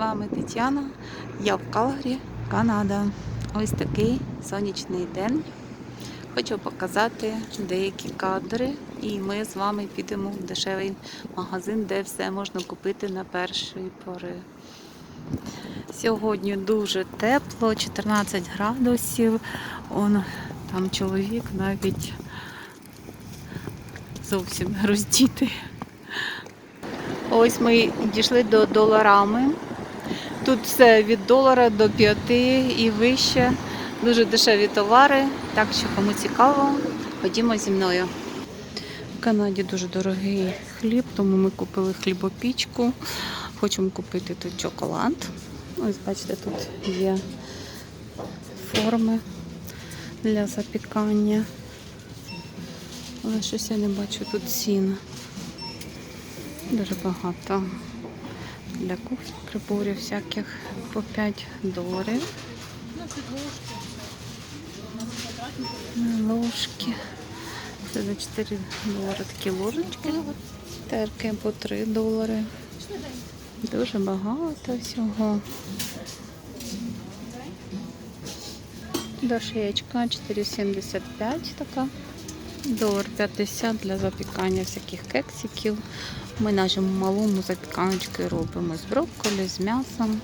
вами Тетяна. Я в Калгарі, Канада. Ось такий сонячний день. Хочу показати деякі кадри, і ми з вами підемо в дешевий магазин, де все можна купити на перший пори. Сьогодні дуже тепло, 14 градусів. Он там чоловік навіть зовсім роздітий. Ось ми дійшли до доларами. Тут все від долара до п'яти і вище. Дуже дешеві товари. Так що кому цікаво, ходімо зі мною. В Канаді дуже дорогий хліб, тому ми купили хлібопічку. Хочемо купити тут шоколад. Ось бачите, тут є форми для запікання. Але щось я не бачу тут цін. Дуже багато для кухні приборів всяких по 5 доларів. Ложки. Це за 4 долари такі ложечки. Терки по 3 долари. Дуже багато всього. Дошечка 4,75 така. Долар 50 для запікання всяких кексиків. Ми нашому малому запіканочки робимо з брокколі, з м'ясом.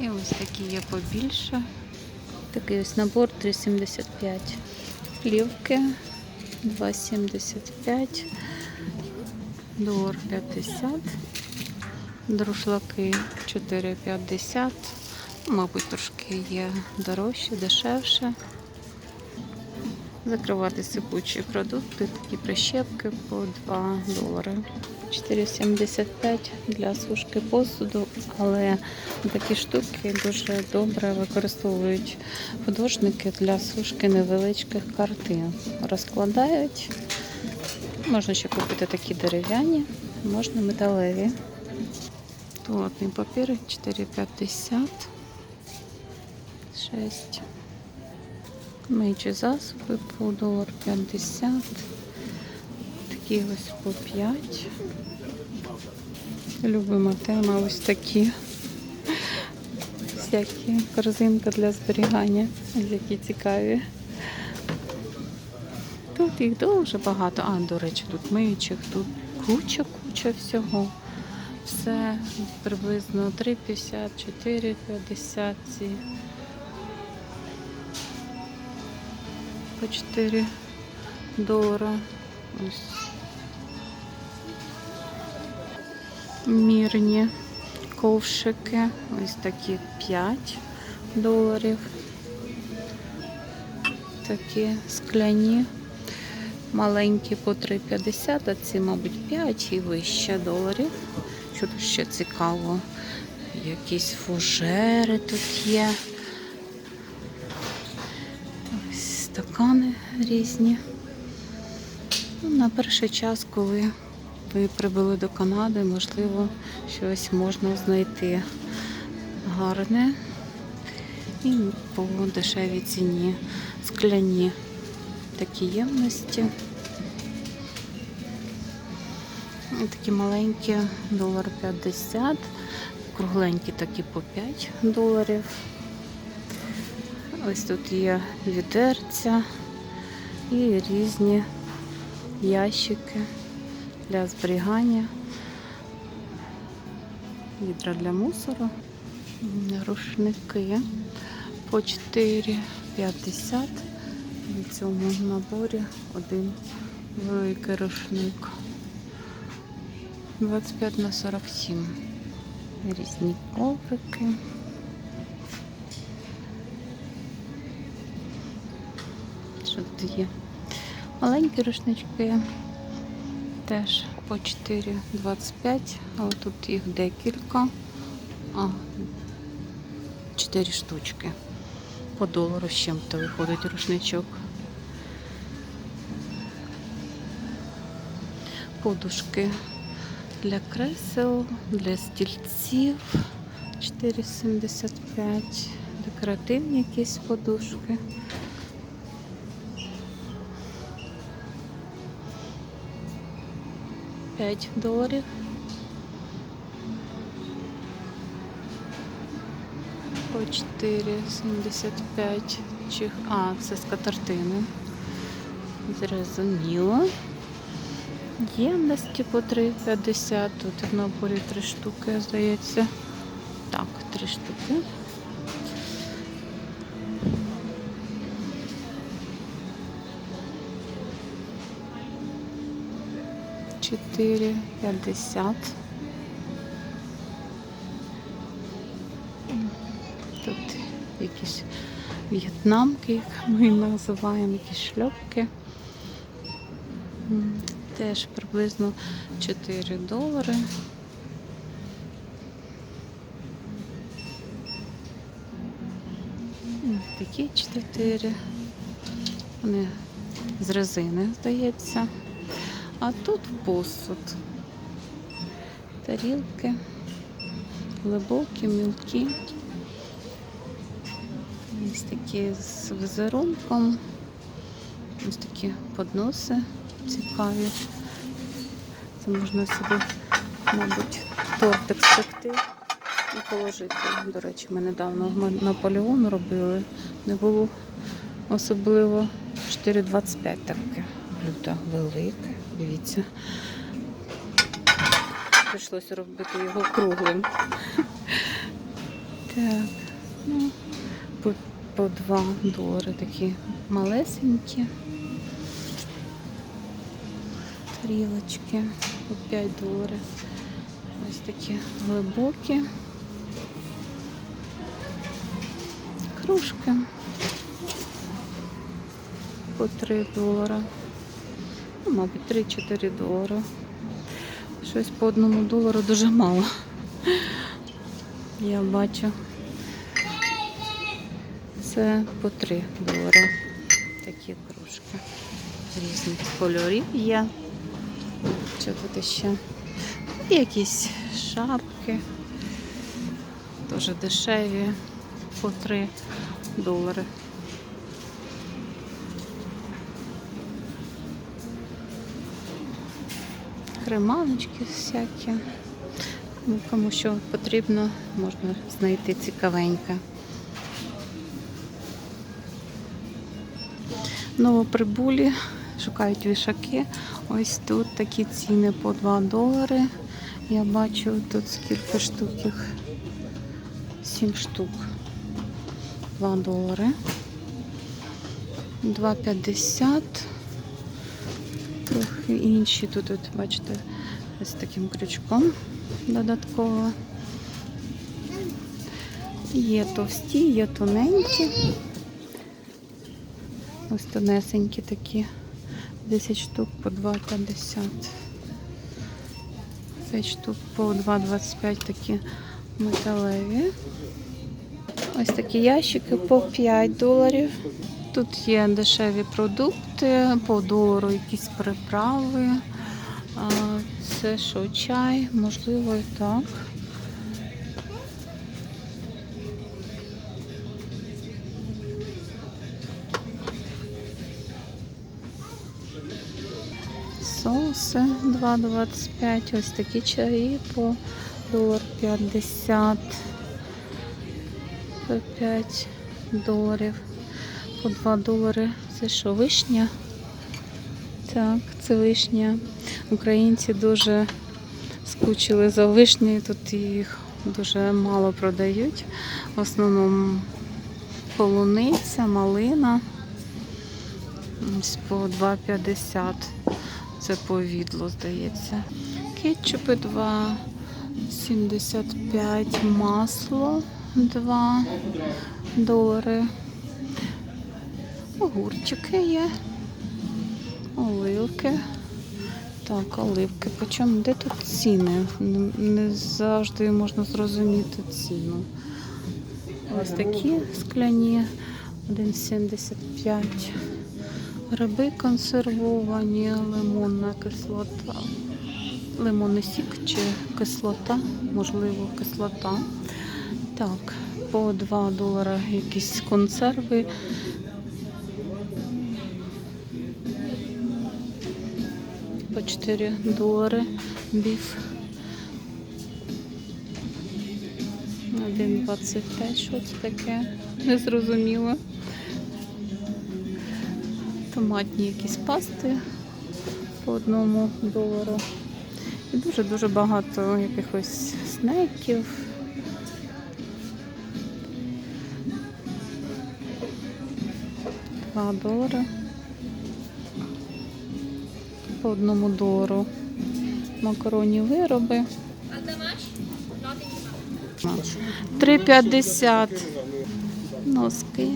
І ось такі є побільше. Такий ось набор 3,75. Плівки 2,75. Долар 50. Друшлаки 4,50. Мабуть, трошки є дорожче, дешевше. Закривати сипучі продукти, такі прищепки по 2 долари. 4,75 для сушки посуду, але такі штуки дуже добре використовують художники для сушки невеличких картин. Розкладають. Можна ще купити такі дерев'яні, можна металеві. Туалетний папір 4,50. 6. Миючі засоби по долар 50. Такі ось по 5. Любима тема ось такі. Всякі корзинки для зберігання, які цікаві. Тут їх дуже багато. А, до речі, тут миючих, тут куча-куча всього. Все приблизно 3,50, 4,50 По 4 долара. Ось. Мірні ковшики. Ось такі 5 доларів. Такі скляні. Маленькі по 3,50, а ці, мабуть, 5 і вище доларів. Що тут ще цікаво? Якісь фужери тут є. Стакани різні. Ну, На перший час, коли ви прибули до Канади, можливо, щось можна знайти гарне і по дешевій ціні. Скляні такі ємності. Такі маленькі, долар 50, кругленькі такі по 5 доларів. Ось тут є відерця і різні ящики для зберігання, відра для мусору, рушники по 4,50. В цьому наборі один великий рушник. 25 на 47. Різні коврики. Що тут є? Маленькі рушнички теж по 4,25, але тут їх декілька. А, 4 штучки. По долару з чим-то виходить рушничок. Подушки для кресел, для стільців 4,75, декоративні якісь подушки. 5 доларів. По 4,75 чи а, це з катартини. Зрозуміло. Ємності по 3,50. Тут в наборі три штуки, здається. Так, три штуки. Чотири п'ятдесят. Тут якісь в'єтнамки, як ми називаємо, якісь шльопки. Теж приблизно 4 долари. Такі 4. Вони з резини, здається. А тут посуд. Тарілки. Глибокі, мілкі. Ось такі з візерунком. Ось такі подноси цікаві. Це можна собі, мабуть, тортик спекти і положити. До речі, ми недавно Наполеон робили. Не було особливо 4,25 таке. Блюдо велике. Дивіться. Прийшлося робити його круглим. Так, ну, по, по 2 долари такі малесенькі. Тарілочки по 5 доларів. Ось такі глибокі. Кружки по 3 долара. Ну, мабуть, 3-4 долари. Щось по одному долару дуже мало. Я бачу. Це по 3 долари. Такі кружки. Різних кольорів є. Що тут ще? Якісь шапки. Дуже дешеві. По 3 долари. Креманочки всякі. Ну, кому що потрібно, можна знайти цікавеньке. Новоприбулі шукають вішаки. Ось тут такі ціни по 2 долари. Я бачу тут скільки штук їх. 7 штук. 2 долари. 2,50. Трохи інші тут, от, бачите, з таким крючком додатково. Є товсті, є тоненькі. Ось тонесенькі такі. 10 штук по 2,50. 5 штук по 2,25 такі металеві. Ось такі ящики по 5 доларів. Тут є дешеві продукти, по долару якісь приправи. Це що, чай, можливо, і так. Соуси 2,25. Ось такі чаї по долар 50. По 5 доларів. По 2 долари. Це що, вишня? Так, це вишня. Українці дуже скучили за вишнею. Тут їх дуже мало продають. В основному полуниця, малина. Ось по 2,50. Це повідло, здається. Кетчупи 2,75. Масло 2 долари. Огурчики є. Оливки. Так, оливки. Почому? Де тут ціни? Не- завжди можна зрозуміти ціну. Ось такі скляні 1,75. Гриби консервовані, лимонна кислота. Лимонний сік чи кислота, можливо, кислота. Так, по 2 долара якісь консерви. 4 долари біф. 1,25. Що це таке? Не зрозуміло. Томатні якісь пасти по одному долару. І дуже-дуже багато якихось снеків. Два долари. По одному долару. Макаронні вироби. 3,50 носки,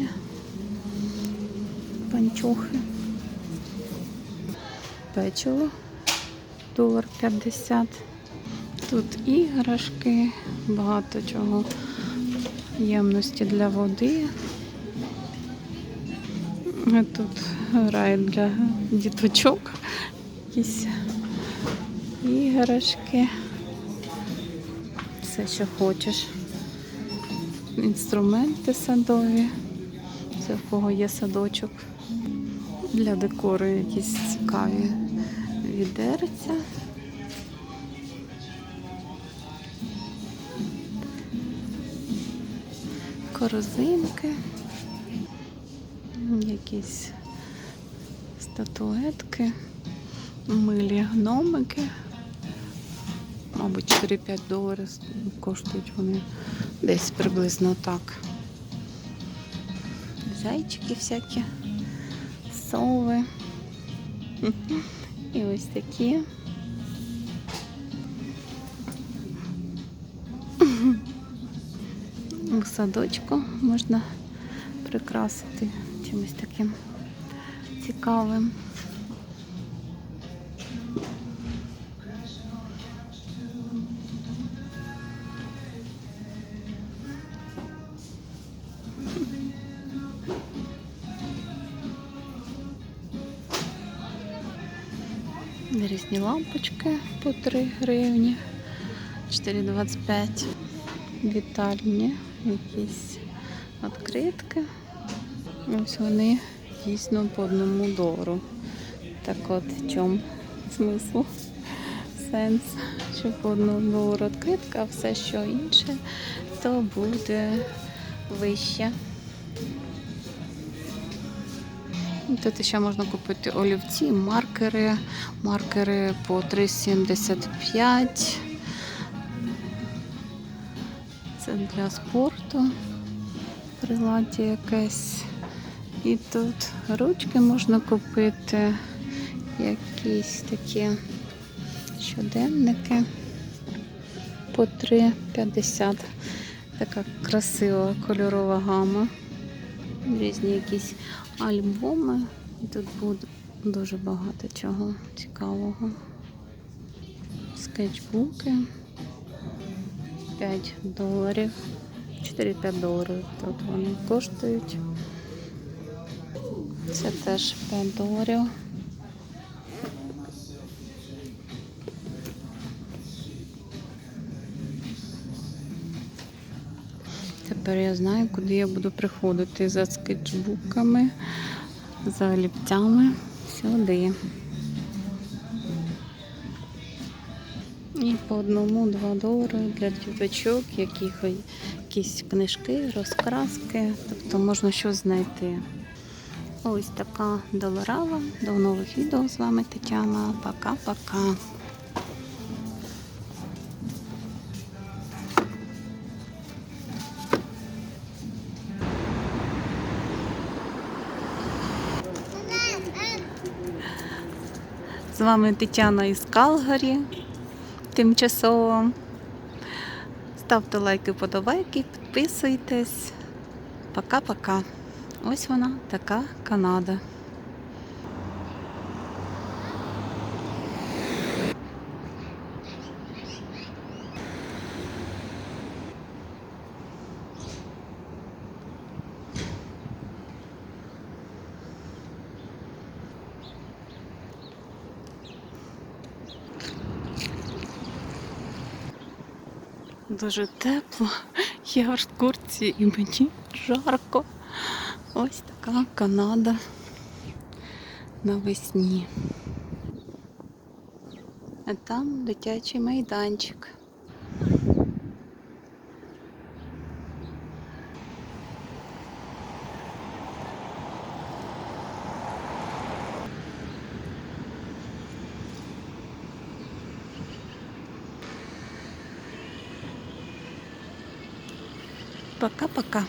панчохи, печиво, долар 50. Тут іграшки, багато чого, ємності для води. Тут рай для діточок, якісь іграшки. Все, що хочеш. Інструменти садові. Це в кого є садочок. Для декору якісь цікаві відерця. Корзинки. Якісь статуетки, милі гномики. Мабуть, 4-5 доларів коштують вони десь приблизно так. Зайчики всякі, сови. І ось такі. У садочку можна прикрасити чимось таким цікавим. Різні лампочки по 3 гривні, 4,25. Вітальні якісь відкритки. Ось вони дійсно по одному долару. Так от в чому смисл, сенс, що по одному долару відкритка, а все що інше, то буде вище. Тут ще можна купити олівці, маркери, маркери по 3,75. Це для спорту. Приладдя якесь. І тут ручки можна купити, якісь такі щоденники по 3,50. Така красива кольорова гама. Різні якісь альбоми. І тут буде дуже багато чого цікавого. Скетчбуки. 5 доларів. 4-5 доларів тут вони коштують. Це теж 5 доларів. Тепер я знаю, куди я буду приходити за скетчбуками, за олівцями сюди. І по одному 2 долари для діточок, якісь книжки, розкраски, тобто можна щось знайти. Ось така доларава. До нових відео з вами Тетяна. Пока-пока. Вами Тетяна із Калгарі. Тимчасово. Ставте лайки, подобайки, підписуйтесь. Пока-пока. Ось вона така Канада. Дуже тепло. Я в курці і мені жарко. Ось така Канада навесні. А там дитячий майданчик. Пока-пока.